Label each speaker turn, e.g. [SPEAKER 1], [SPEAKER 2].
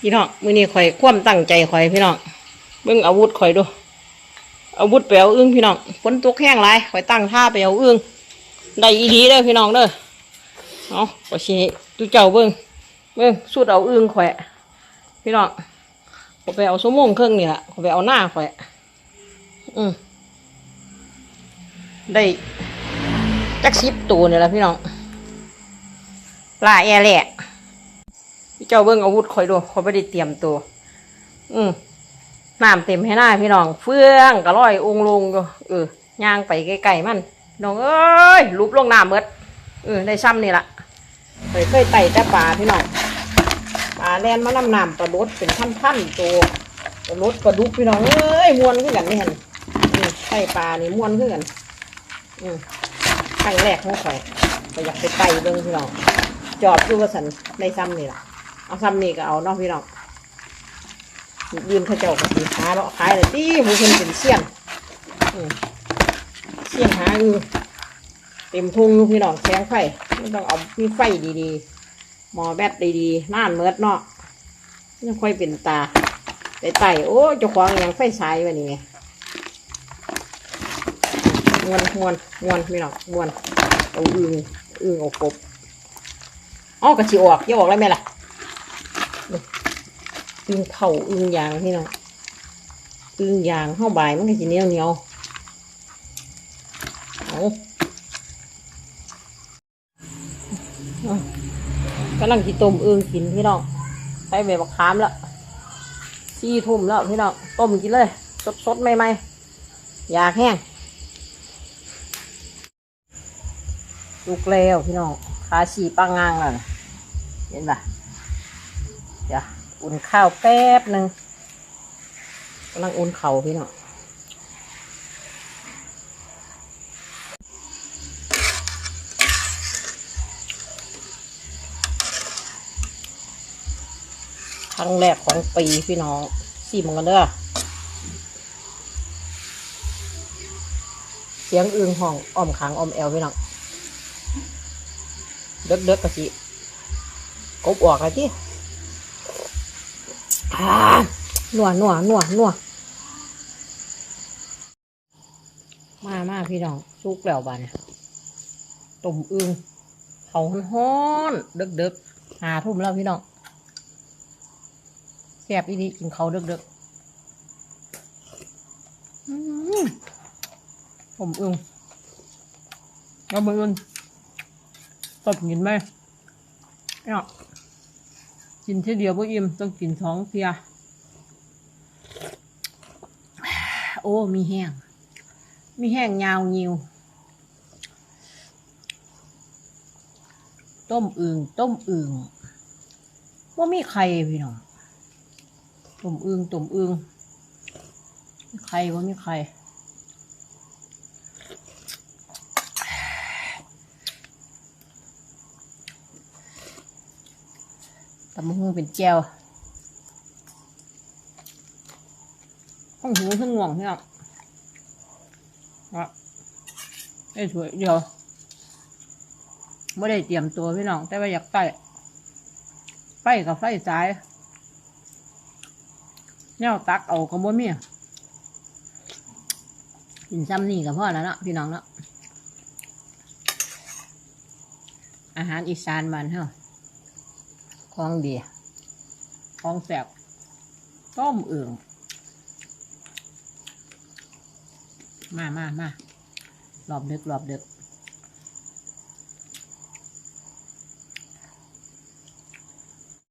[SPEAKER 1] พี่น้องมือนี้ข่อยคว่ำตั้งใจข่อยพี่น้องเบิ่งอาวุธข่อยดูอาวุธไปเอาอึ้งพี่น้องฝนตกแห้งไรข่อยตั้งท่าไปเอาอึ้งได้อีดีเด้อพี่น้องเด้อเอาข่อยสิให้ตุเจ้าเบิ่งเบิ่งสุดเอาอึ้งข่อยพี่น้องข่อยไปเอาสมงเครื่องนี่แหละข่อยไปเอาหน้าข่อยอืมได้จักสิบตัวนี่แหละพี่น้องลาแอแหละ จ้าเบิ่งอาวุธข่อยดูขอยไม่ได้เตรียมตัว อืมน้ำเต็มให้หน้าพี่น้อง เฟื่องกระร้อยองลงดูเออย่างไปไกลๆมันน้องเอ้ยลุบลงน้ำเมดเออได้ซ้ำนี่ละเคยเคยไต่แต่ปลาพี่น้องปลาแล่นมาน้ำน้ำปลาลดเป็นพันๆตัวปลาลดปลาดุกพี่น้องเอ้ยมวนขึ้นกันนี่เห็นไต่ปลานี่มวนขึ้นกันอืมครั้งแรกของข่อยก็อยากไปไต่เบิ่งพี่น้องจอบดูว่าสันได้ซ้ำนี่ละ เอาซ้ำนี่ก็เอาเนาะพี่น้องยืนเขาเจ้าก็สีหาเลาะขายเลยตีผู้คนเป็นเสี่ยงเสี่ยงหาอยู่เต็มทุ่งอยู่พี่น้องแสงไฟไม่ต้องเอามีไฟดีๆ หมอแบตดีๆน่านเมิดเนาะยังค่อยเป็นตาไปไต่โอ้เจ้าของอยังไฟสายวันนี้ไงมวนมวนมวนพี่น้องมวนเอาอึงอึงเอากบอ๋อกระชิออกย่าออกแล้วไหมล่ะ อึงเข่าอึงยางพี่น้องอึงยางเข้าใบมันก็จะเหนียวเหนียวเอากำลังกิต้มอึงกินพี่น้องใส่ใบบักขามแล้วสี่ทุ่มแล้วพี่น้องต้มกินเลย สดสดๆใหม่ๆอยากแห้งลุกแล้วพี่น้องขาฉีปังงางแล้วเห็นปะเดี๋ยว อุ่นข้าวแป๊บหนึ่งกำลังอุ่นเข่าพี่น้องครั้งแรกของปีพี่น้องสี่มงกันเด้อเสียงอึงห้องอ้อมขางอ้อมแอวพี่น้องเด็กๆกะสิกบออกเลยที่ หนัวหนัวหนัวหนัวมามาพี่น้องสุกแล้วบานเนี่ยต้มอึงเขาฮ้อนๆดึกดึกหาทุ่มแล้วพี่น้องแซ่บอีดีกินเขาเดึกดึกๆอื้อต้มอึงแล้วมืออื่นตบกินไหมเนี่ย กินทีเดียวบ่อิ่มต้องกินท้องเพีย โอ้ มีแห้ง มีแห้งยาวยิว ต้มอึ่งต้มอึ่งว่ามีไข่พี่น้องต้มอึ่งต้มอึ่งไข่ว่ามีไข่ ตำมะฮุ่งเป็นแก้วห้องหูขึ้นง่วงพี่น้องอะได้สวยเดียวไม่ได้เตรียมตัวพี่น้อง แต่ว่าอยากไฟไฟกับไฟสายแนวตักเอากระบวนมีกินซ้ำนี่กับพ่อแล้วเนาะพี่น้องเนาะอาหารอีสานบ้านเฮา ของดีของแสบต้มอึ่งมามามาหลอบดึกหลอบดึก